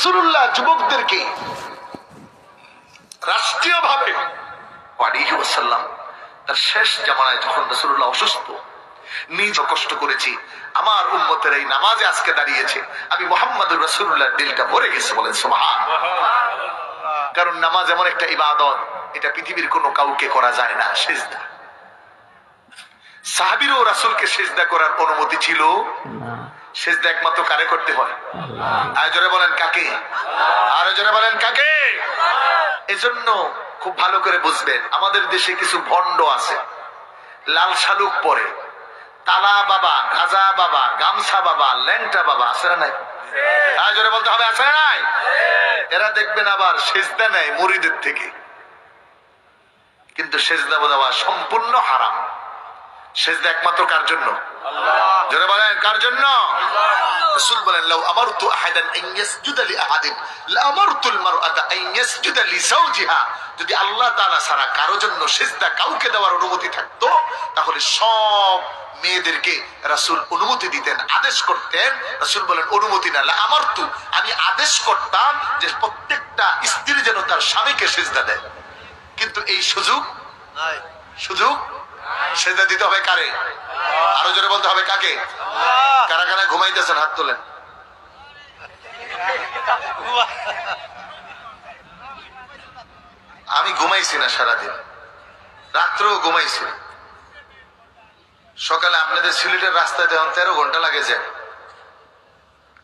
রসুল্লাহ যুবকদেরকে আলাইহি ওয়াসাল্লাম তার শেষ জামানায় যখন রসুল্লাহ অসুস্থ, নিজ কষ্ট করেছি, আমার উম্মতের এই নামাজে আজকে দাঁড়িয়েছে, আমি মোহাম্মদুর রসুল্লাহ দিলটা ভরে গেছে বলেন সুবহান কারণ নামাজ এমন একটা ইবাদত, এটা পৃথিবীর কোনো কাউকে করা যায় না সেজদা সাহাবিরও রাসূলকে সেজদা করার অনুমতি ছিল? সেজদা একমাত্র কারে করতে হয়? জোরে বলেন কাকে? আর জোরে বলেন কাকে? এজন্য খুব ভালো করে বুঝবেন আমাদের দেশে কিছু ভণ্ড আছে। লাল শালুক পরে তালা বাবা গাজা বাবা গামছা বাবা ল্যাংটা বাবা আছে না নাই? আর জোরে বলতে হবে আছে না নাই? এরা দেখবেন আবার সেজদা নেয় মুড়িদের থেকে। কিন্তু সেজদা দেওয়া সম্পূর্ণ হারাম। সেজদা একমাত্র কার জন্য? জোরে বলেন কার জন্য? রাসূল বলেন লাউ আমারতু আহাদান আন ইয়াসজুদা লি আহাদিন লা আমারতুল মারআতা আন ইয়াসজুদা লি যাওজিহা যদি আল্লাহ তাআলা ছাড়া কারও জন্য সিজদা কাউকে দেওয়ার অনুমতি থাকতো তাহলে সব মেয়েদেরকে রাসূল অনুমতি দিতেন আদেশ করতেন। রাসূল বলেন অনুমতি না লা আমারতু আমি আদেশ করতাম যে প্রত্যেকটা স্ত্রী যেন তার স্বামীকে সিজদা দেয়। কিন্তু এই সুযোগ সুযোগ সেজদা দিতে হবে কারে? আরও জোরে বলতে হবে কাকে? কারা কারা ঘুমাইতেছেন, হাত তোলেন। আমি ঘুমাইছি না সারাদিন। রাত্রেও ঘুমাইছি। সকালে আপনাদের সিলেটের রাস্তায় দেখুন, তেরো ঘণ্টা লাগে যায়।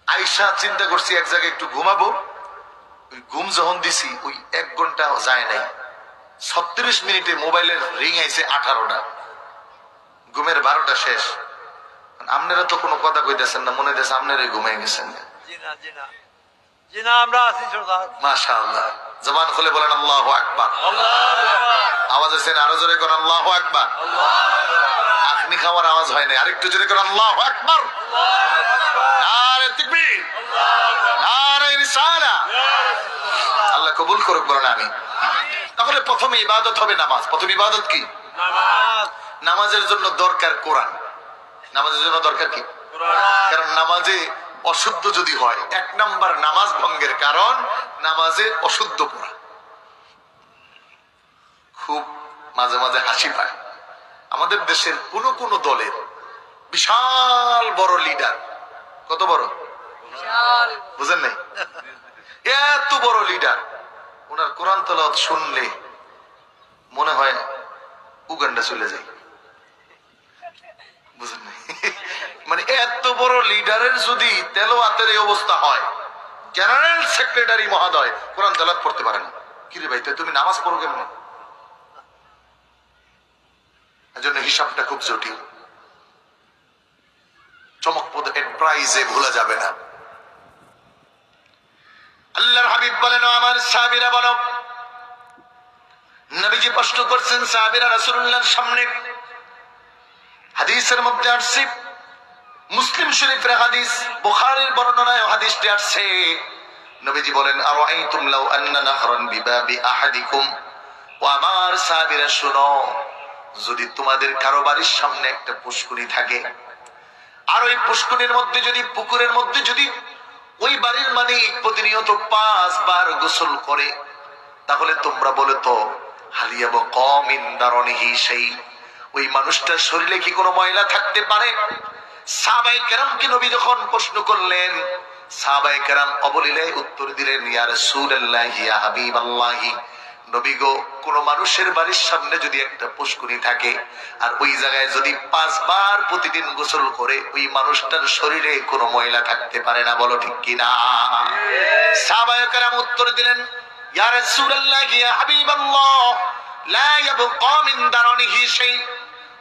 আইসা চিন্তা করছি এক জায়গায় একটু ঘুমাবো। ওই ঘুম যখন দিছি, ওই এক ঘণ্টা যায় নাই। ছত্রিশ মিনিটে মোবাইলের রিং আইছে আঠারোটা। ঘুমের বারোটা শেষ। আপনারা তো কোনো কথা কইতেছেন না মনে হইতেছে আপনারাই ঘুমাই গেছেন। জবান খুলে বলেন আল্লাহ আকবার। আওয়াজ আরও জোরে করেন আল্লাহ আকবার। আখনি খাওয়ার আওয়াজ হয় না আরেকটু জোরে করেন আল্লাহ আকবার। আরে তাকবীর। আরে রিসালা। আল্লাহ কবুল করুক বলেন আমি তাহলে প্রথমে ইবাদত হবে নামাজ। প্রথম ইবাদত কি? নামাজ। নামাজের জন্য দরকার কোরআন। নামাজের জন্য দরকার কি? কারণ নামাজে অশুদ্ধ যদি হয় এক নাম্বার নামাজ ভঙ্গের কারণ নামাজে অশুদ্ধ পড়া। খুব মাঝে মাঝে হাসি পায়। আমাদের দেশের কোন কোন দলের বিশাল বড় লিডার কত বড়? বুঝেন নাই? এত বড় লিডার। ওনার কোরআন তলত শুনলে মনে হয় উগান্ডা চলে যায় বুঝেন নাই মানে এত বড় লিডারের যদি তেলোয়াতের এই অবস্থা হয়, জেনারেল সেক্রেটারি মহোদয়, কোরআন তেলাওয়াত পড়তে পারেন। কিরে ভাই তুমি নামাজ পড়ো কেমন? এজন্য হিসাবটা খুব জটিল। চমকপদ প্রাইজে ভুলা যাবে না। আল্লাহর হাবিব বলেন আমার সাহাবীরা, বলো। নবীজি প্রশ্ন করছেন, সাহাবীরা রাসূলুল্লাহর সামনে। হাদিসের মধ্যে আসছে মুসলিম শরীফের হাদিস, বুখারীর বর্ণনায় হাদিসটি আসছে। নবীজি বলেন আর আইতুম লাউ আন্না নাহরান বিবাবি আহাদিকুম? ও আমার সাহাবীরা শুনো, যদি তোমাদের কারও বাড়ির সামনে একটা পুষ্করি থাকে, আর ওই পুষ্করির মধ্যে যদি, পুকুরের মধ্যে যদি ওই বাড়ির মালিক প্রতিনিয়ত পাঁচবার গোসল করে, তাহলে তোমরা বলে তো, হালিয়াব কম ইন্দারণিহি সেই ওই মানুষটার শরীরে কি কোনো ময়লা থাকতে পারে? সাহাবাই কেরামকে নবী যখন প্রশ্ন করলেন সাহাবাই কেরাম অবলীলে উত্তর দিলেন, ইয়া রাসূলুল্লাহ, ইয়া হাবিবাল্লাহি। নবী গো, কোন মানুষের বাড়ির সামনে যদি একটা পুষ্করি থাকে, আর ওই জায়গায় যদি পাঁচবার প্রতিদিন গোসল করে, ওই মানুষটার শরীরে কোনো ময়লা থাকতে পারে না, বলো ঠিক কিনা সাহাবায়ে উত্তর দিলেন, ইয়া রাসূলুল্লাহ, ইয়া হাবিবাল্লাহ, লা ইয়াবকা মিন দারনিহি শাই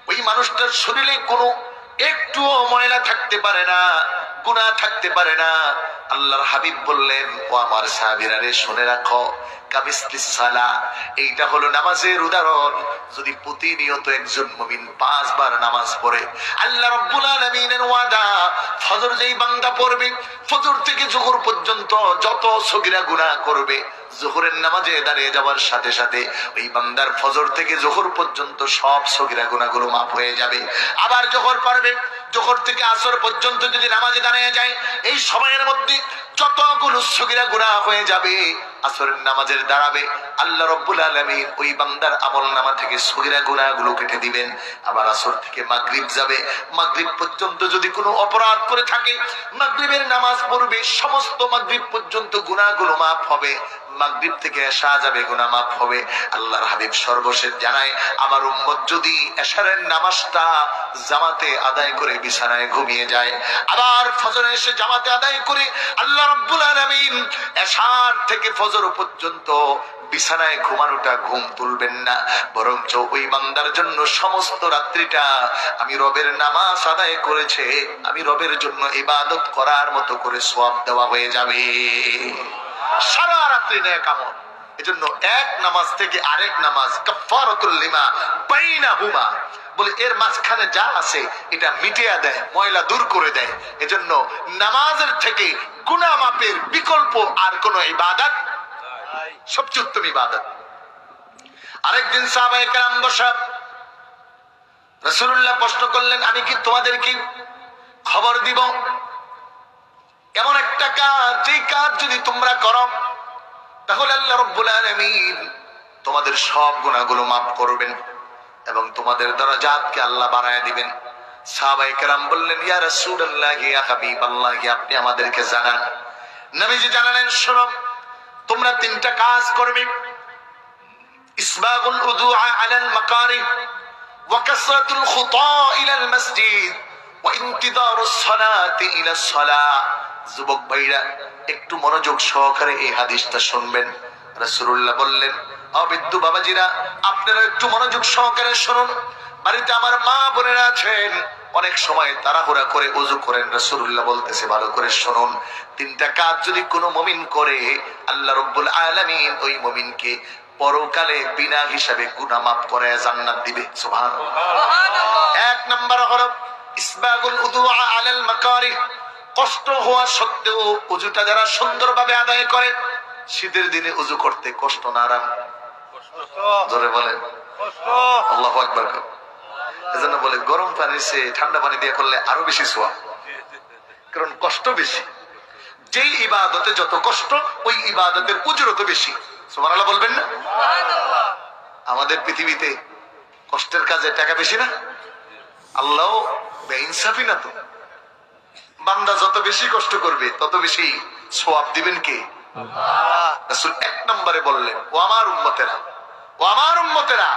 ওই মানুষটার শরীরে কোনো একটুও ময়লা থাকতে পারে না গুণা থাকতে পারে না। আল্লাহর হাবিব বললেন, ও আমার সাহাবীরা রে, শুনে রাখো সালা, এইটা হলো নামাজের উদাহরণ। যদি প্রতিনিয়ত একজন মুমিন পাঁচবার নামাজ পড়ে, আল্লাহ রাব্বুল আলামিনের ওয়াদা, ফজর যেই বান্দা পড়বে, ফজর থেকে জোহর পর্যন্ত যত সগিরা গুনাহ করবে, জোহরের নামাজে দাঁড়িয়ে যাওয়ার সাথে সাথে ওই বান্দার ফজর থেকে জোহর পর্যন্ত সব সগিরা গুনাহগুলো মাফ হয়ে যাবে। আবার জোহর পড়বে জোহর থেকে আসর পর্যন্ত যদি নামাজে দাঁড়িয়ে যায়, এই সময়ের মধ্যে যতগুলো সুগিরা গুণা হয়ে যাবে আসরের নামাজের দাঁড়াবে, আল্লাহ রব্বুল আলমিন ওই বান্দার আমল নামা থেকে সগিরা গুণা গুলো কেটে দিবেন। আবার আসর থেকে মাগরিব যাবে। মাগরিব পর্যন্ত যদি কোনো অপরাধ করে থাকে, মাগরিবের নামাজ পড়বে, সমস্ত মাগরিব পর্যন্ত গুণাগুলো মাফ হবে। মাগরিব থেকে এসা যাবে, গুনাহ মাফ হবে। আল্লাহর হাবিব সর্বশেষ জানায়, আমার উম্মত যদি এশারের নামাজটা জামাতে আদায় করে বিছানায় ঘুমিয়ে যায়, আবার ফজরে এসে জামাতে আদায় করে আল্লাহ রাব্বুল আলামিন এশার থেকে ফজর পর্যন্ত বিছানায় ঘুমানোটা ঘুম তুলবেন না। বরঞ্চ ওই বান্দার জন্য সমস্ত রাত্রিটা আমি রবের নামাজ আদায় করেছে, আমি রবের জন্য ইবাদত করার মতো করে সোয়াব দেওয়া হয়ে যাবে। সারা রাত্রি নেয় কামন এজন্য এক নামাজ থেকে আরেক নামাজ বলে এর মাঝখানে যা আছে, এটা মিটিয়ে দেয়, ময়লা দূর করে দেয়। এজন্য নামাজের থেকে গুনাহ মাপের বিকল্প আর কোনো ইবাদত সবচেয়ে উত্তম ইবাদত। আরেকদিন সাহাবায়ে কেরাম প্রশ্ন করলেন, আমি কি তোমাদেরকে খবর দিব? এমন একটা কাজ যে কাজ যদি তোমরা করো, তাহলে আল্লাহ রব্বুল আলামিন তোমাদের সব গুনাহগুলো মাফ করবেন এবং তোমাদের দরজাতকে আল্লাহ বাড়ায় দিবেন। সাহাবায়ে কেরাম বললেন, ইয়া রাসূলুল্লাহ আপনি আমাদেরকে জানান। নবীজি জানালেন, শোনো তোমরা তিনটা কাজ করবে। ইসবাগুল আলাল মাকারিহ ওয়া কাসরাতুল খুতা ইলাল মসজিদ ওয়া ইন্তিদারুস সালাতি ইলাস যুবক ভাইরা, একটু মনোযোগ সহকারে এই হাদিসটা শুনবেন। রাসূলুল্লাহ বললেন অবিদ্যু বাবাজিরা, আপনারা একটু মনোযোগ সহকারে শুনুন। বাড়িতে আমার মা বোনেরা আছেন। অনেক সময় তাড়াহুড়া করে উজু করেন। রাসূলুল্লাহ বলতেছে ভালো করে শুনুন তিনটা কাজ যদি কোনো মমিন করে আল্লাহ রব্বুল আলামিন ওই মমিনকে পরকালে বিনা হিসাবে গুনা মাফ করে জান্নাত দিবে। সুবহানাল্লাহ। এক নম্বর হলো ইসবাগুল উদুআ আলাল মাকারিহ। কষ্ট হওয়া সত্ত্বেও উজুটা যারা সুন্দরভাবে আদায় করে শীতের দিনে উজু করতে কষ্ট না আরাম জোরে বলেন। আল্লাহ আকবার। এজন্য বলে গরম পানি সে ঠান্ডা পানি দিয়ে করলে আরও বেশি সোয়া কারণ কষ্ট বেশি। যেই ইবাদতে যত কষ্ট ওই ইবাদতের উজরত বেশি। সুবহানাল্লাহ বলবেন না? আমাদের পৃথিবীতে কষ্টের কাজে টাকা বেশি না? আল্লাহ বেইনসাফি না তো? বান্দা যত বেশি কষ্ট করবে তত বেশি সোয়াব দিবেন কে? এক নম্বরে বললেন ও আমার উম্মতেরা ও আমার উম্মতেরা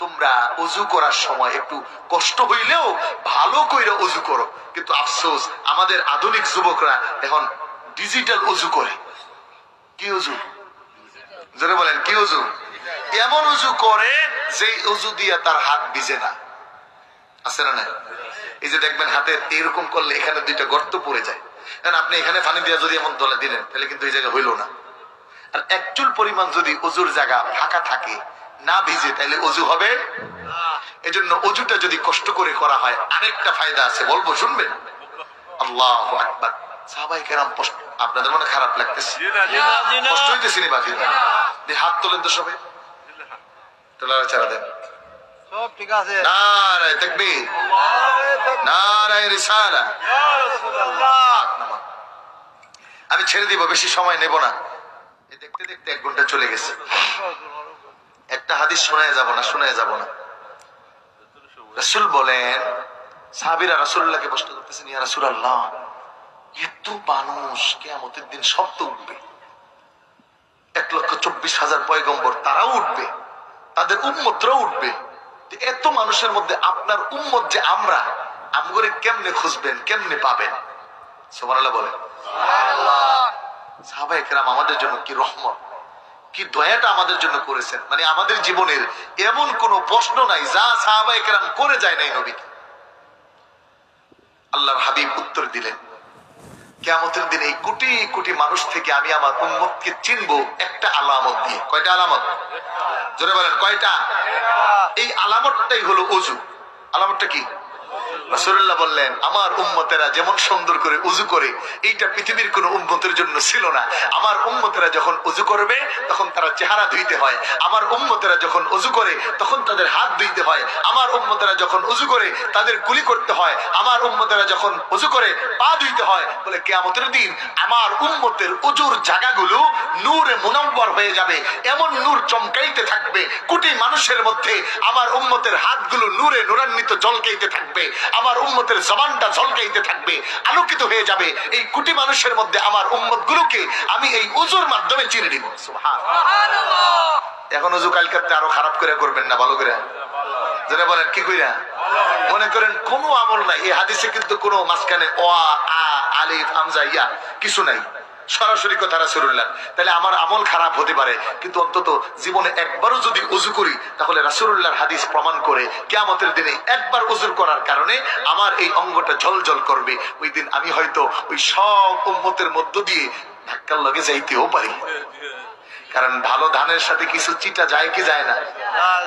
তোমরা অজু করার সময় একটু কষ্ট হইলেও ভালো কইরা অজু করো। কিন্তু আফসোস, আমাদের আধুনিক যুবকরা এখন ডিজিটাল অজু করে। কি অজু জোরে বলেন, কি অজু এমন উজু করে যে উজু দিয়া তার হাত ভিজে না। আছে না এই যে দেখবেন হাতের এরকম করলে এখানে দুইটা গর্ত পড়ে যায়। কারণ আপনি এখানে পানি দিয়া যদি এমন দলে দিলেন, তাহলে কিন্তু এই জায়গা হইল না। আর একচুল পরিমাণ যদি অজুর জায়গা ফাঁকা থাকে না ভিজে তাহলে অজু হবে? এজন্য অজুটা যদি কষ্ট করে করা হয় আরেকটা ফায়দা আছে বলব শুনবেন? আল্লাহ আকবার। সাহাবাই কেরাম আপনাদের মনে খারাপ লাগতেছে? কষ্ট হইতেছে নি বাকি হাত তোলেন তো সবাই। তোলার চারা দেন। সব ঠিক আছে। নারায় তাকবীর। নারায় রিসালা। আমি ছেড়ে দিব বেশি সময় নেব না। এই দেখতে দেখতে এক ঘণ্টা চলে গেছে। একটা হাদিস শোনায় যাব না শোনায় যাব না। রাসূল বলেন সাহাবীরা রাসূলুল্লাহকে প্রশ্ন করতেছেন ইয়া রাসূলুল্লাহ এত মানুষ কিয়ামতের দিন সব তো উঠবে। এক লক্ষ চব্বিশ হাজার পয়গম্বর তারাও উঠবে তাদের উম্মতরাও উঠবে। এত মানুষের মধ্যে আপনার উম্মত যে আমরা আমগরে কেমনে খুঁজবেন কেমনে পাবেন? সুবহানাল্লাহ বলেন। সাহাবায়ে কেরাম আমাদের জন্য কি রহমত। কি দয়াটা আমাদের জন্য করেছেন? মানে আমাদের জীবনের এমন কোন প্রশ্ন নাই, যা সাহাবায়ে কেরাম করে যায় নাই নবীকে। আল্লাহর হাবিব উত্তর দিলেন, কেয়ামতের দিনে এই কোটি কোটি মানুষ থেকে আমি আমার উম্মতকে চিনবো একটা আলামত দিয়ে। কয়টা আলামত? জোরে বলেন, কয়টা? এই আলামতটাই হলো অজু আলামতটা কি? রাসূলুল্লাহ বললেন, আমার উম্মতেরা যেমন সুন্দর করে উজু করে, এইটা পৃথিবীর উম্মতের জন্য ছিল না। আমার উম্মতেরা যখন উজু করবে, তখন তারা চেহারা ধুইতে হয়। আমার উম্মতেরা যখন উজু করে, তখন তাদের হাত ধুইতে হয়। আমার উম্মতেরা যখন উজু করে, তাদের কুলি করতে হয়। আমার উম্মতেরা যখন উজু করে, পা ধুইতে হয়, বলে কেয়ামতের দিন আমার উম্মতের উজুর জায়গাগুলো নূরে মুনাব্বর হয়ে যাবে। এমন নূর চমকাইতে থাকবে, কোটি মানুষের মধ্যে আমার উম্মতের হাতগুলো নূরে নূরান্বিত জলকাইতে থাকবে। আমার উম্মতের জবানটা ঝলকাইতে থাকবে আলোকিত হয়ে যাবে। এই কোটি মানুষের মধ্যে আমার উম্মত গুলোকে আমি এই উজুর মাধ্যমে চিনে নিব। এখন উজু কালকাতে আরও খারাপ করে করবেন না ভালো করে। যেটা বলেন কি কইরা? মনে করেন কোনো আমল নাই। এই হাদিসে কিন্তু কোনো মাঝখানে অ আ আলিফ আমজা ইয়া কিছু নাই। সরাসরি কথা রাসুল্লাহ তাহলে আমার আমল খারাপ হতে পারে, কিন্তু অন্তত জীবনে একবারও যদি উজু করি, তাহলে রাসুল্লাহর হাদিস প্রমাণ করে কেয়ামতের দিনে একবার উজুর করার কারণে আমার এই অঙ্গটা ঝলঝল করবে। ওই দিন আমি হয়তো ওই সব উম্মতের মধ্য দিয়ে ধাক্কার লগে যাইতেও পারি। কারণ ভালো ধানের সাথে কিছু চিটা যায় কি যায় না?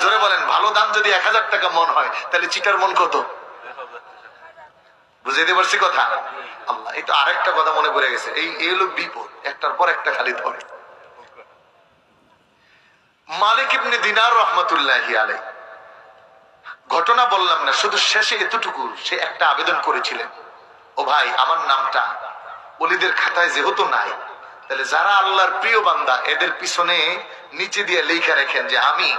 জোরে বলেন, ভালো ধান যদি এক হাজার টাকা মন হয়, তাহলে চিটার মন কত? বুঝাইতে পারছি কথা? আল্লাহ, এই তো আরেকটা কথা মনে পড়ে গেছে। এই হলো বিপদ। একটার পর একটা খালি ধরে। মালিক ইবনে দিনার রহমতুল্লাহ আলাই ঘটনা বললাম না, শুধু শেষে এতটুকু সে একটা আবেদন করেছিলেন। ও ভাই, আমার নামটা অলিদের খাতায় যেহেতু নাই, তাহলে যারা আল্লাহর প্রিয় বান্দা, এদের পিছনে নিচে দিয়ে লেখা রেখেন যে আমি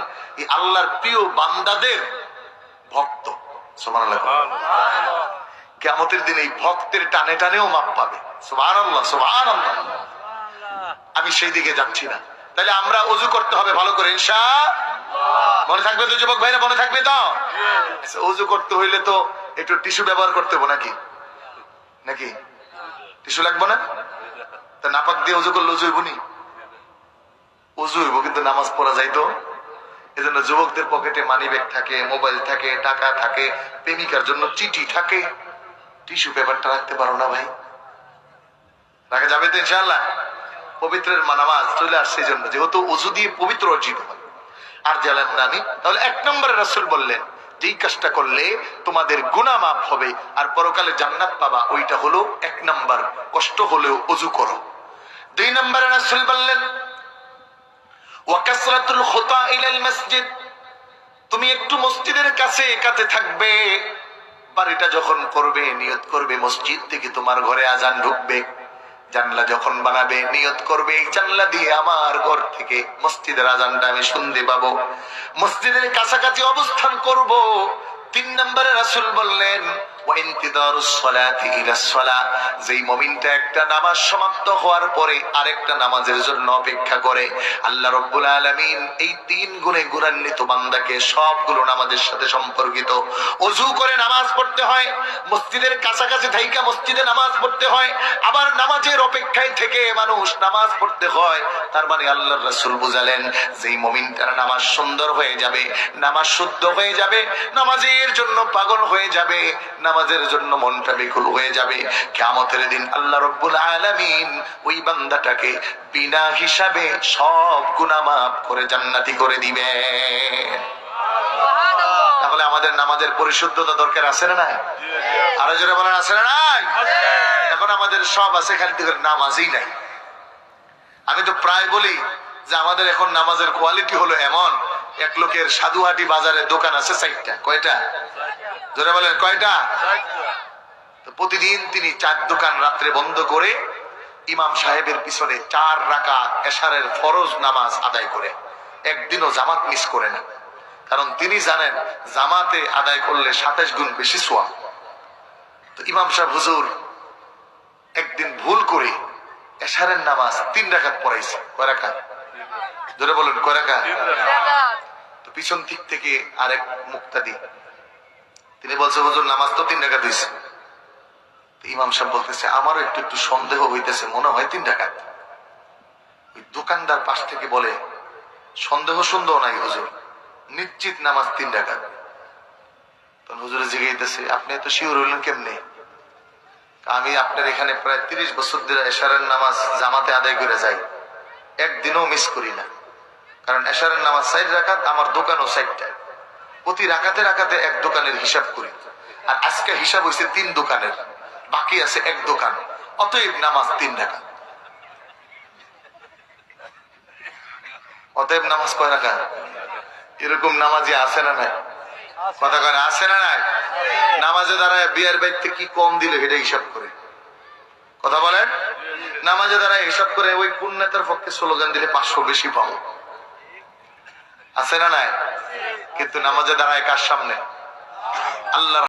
আল্লাহর প্রিয় বান্দাদের ভক্ত। সুবহানাল্লাহ। কেমতের দিন এই ভক্তের টানে টানেও মাপ পাবে। আল্লাহ আমি সেই দিকে যাচ্ছি না। তাহলে আমরা অজু করতে হবে ভালো করে ইনশা মনে থাকবে তো যুবক ভাইরা মনে থাকবে তো? আচ্ছা, অজু করতে হইলে তো একটু টিস্যু ব্যবহার করতে হবে নাকি? নাকি? টিস্যু লাগবে না? তা নাপাক দিয়ে অজু করলে অজু হইব নি? অজু হইব কিন্তু নামাজ পড়া যাইতো এজন্য যুবকদের পকেটে মানি ব্যাগ থাকে মোবাইল থাকে টাকা থাকে প্রেমিকার জন্য চিঠি থাকে। টিস্যু পেপারটা রাখতে পারো না ভাই। রাখা যাবে তো ইনশাল্লাহ পবিত্রের নামাজ চলে আসছে এই জন্য। যেহেতু উজু দিয়ে পবিত্র অর্জিত হয়। আর জানেন না আমি। তাহলে এক নম্বরে রাসুল বললেন, যেই কাজটা করলে তোমাদের গুণা মাফ হবে, আর পরকালে জান্নাত পাবা, ওইটা হলো এক নম্বর। কষ্ট হলেও অজু করো। দুই নম্বরে রাসুল বললেন ওয়াকাসরাতুল খুতা ইলাল মসজিদ। তুমি একটু মসজিদের কাছে কাছে থাকবে। বাড়িটা যখন করবে, নিয়ত করবে, মসজিদ থেকে তোমার ঘরে আজান ঢুকবে। জানলা যখন বানাবে, নিয়ত করবে, এই জানলা দিয়ে আমার ঘর থেকে মসজিদের আজানটা আমি শুনতে পাবো। মসজিদের কাছাকাছি অবস্থান করব। তিন নম্বরে রাসুল বললেন যেই মুমিনটা একটা নামাজ সমাপ্ত হওয়ার পরে আরেকটা নামাজের জন্য অপেক্ষা করে। আল্লাহ রব্বুল আলামিন এই তিন গুণে গুণান্বিত বান্দাকে সবগুলো নামাজের সাথে সম্পর্কিত। অজু করে নামাজ পড়তে হয়, মসজিদের কাছাকাছি থাইকা মসজিদে নামাজ পড়তে হয়, আবার নামাজের অপেক্ষায় থেকে মানুষ নামাজ পড়তে হয়। তার মানে আল্লাহর রাসূল বুঝালেন, যেই মুমিনটার নামাজ সুন্দর হয়ে যাবে, নামাজ শুদ্ধ হয়ে যাবে, নামাজের জন্য পাগল হয়ে যাবে নামাজের জন্য মনটা বিকুল হয়ে যাবে। কিয়ামতের দিন আল্লাহ রব্বুল আলামিন ওই বান্দাটাকে বিনা হিসাবে সব মাফ করে জান্নাতি করে দিবে। তাহলে আমাদের নামাজের পরিশুদ্ধতা দরকার আছে না নাই? আরও জোরে বলেন আছে না নাই? এখন আমাদের সব আছে খালি নামাজই নাই। আমি তো প্রায় বলি যে আমাদের এখন নামাজের কোয়ালিটি হলো এমন এক লোকের সাধুহাটি বাজারে দোকান আছে চারটা কয়টা? জোরে বলেন কয়টা? প্রতিদিন তিনি চার দোকান রাত্রে বন্ধ করে ইমাম সাহেবের পিছনে চার রাকাত এশারের ফরজ নামাজ আদায় করে। একদিনও জামাত মিস করে না। কারণ তিনি জানেন জামাতে আদায় করলে সাতাশ গুণ বেশি সোয়া তো ইমাম সাহেব হুজুর একদিন ভুল করে এশারের নামাজ তিন রাকাত পড়াইছে। কয় রাকাত? ধরে বলুন কয় রাকাত। তো পিছন দিক থেকে আরেক মুক্তাদি তিনি বলছে, হুজুর, নামাজ তো তিন টাকা দিয়েছে ইমাম সাহেব বলতেছে, আমারও একটু একটু সন্দেহ হইতেছে, মনে হয় তিন রাকাত ওই দোকানদার পাশ থেকে বলে, সন্দেহ সন্দেহ নাই, হুজুর। নিশ্চিত নামাজ তিন রাকাত তখন হুজুরে জিগাইতেছে আপনি এত শিওর হইলেন কেমনে? আমি আপনার এখানে প্রায় তিরিশ বছর ধরে এশারের নামাজ জামাতে আদায় করে যাই। একদিনও মিস করি না। কারণ এশারের নামাজ সাইড রাখাত, আমার দোকানও সাইডটা প্রতি রাখাতে রাখাতে এক দোকানের হিসাব করি। আর আজকে হিসাব হয়েছে তিন দোকানের। বাকি আছে এক দোকান। অতএব নামাজ তিন টাকা অতএব নামাজ কয় রাখা এরকম নামাজি আছে না নাই? কথা কয় আছে না নাই? নামাজে দাঁড়ায় বিয়ের ব্যক্তি কি কম দিল সেটা হিসাব করে। কথা বলেন? নামাজে দাঁড়ায় হিসাব করে ওই কোন নেতার পক্ষে স্লোগান দিলে পাঁচশো বেশি পাবো। আছে না নাই? কিন্তু নামাজে দাঁড়ায় কার সামনে? আল্লাহ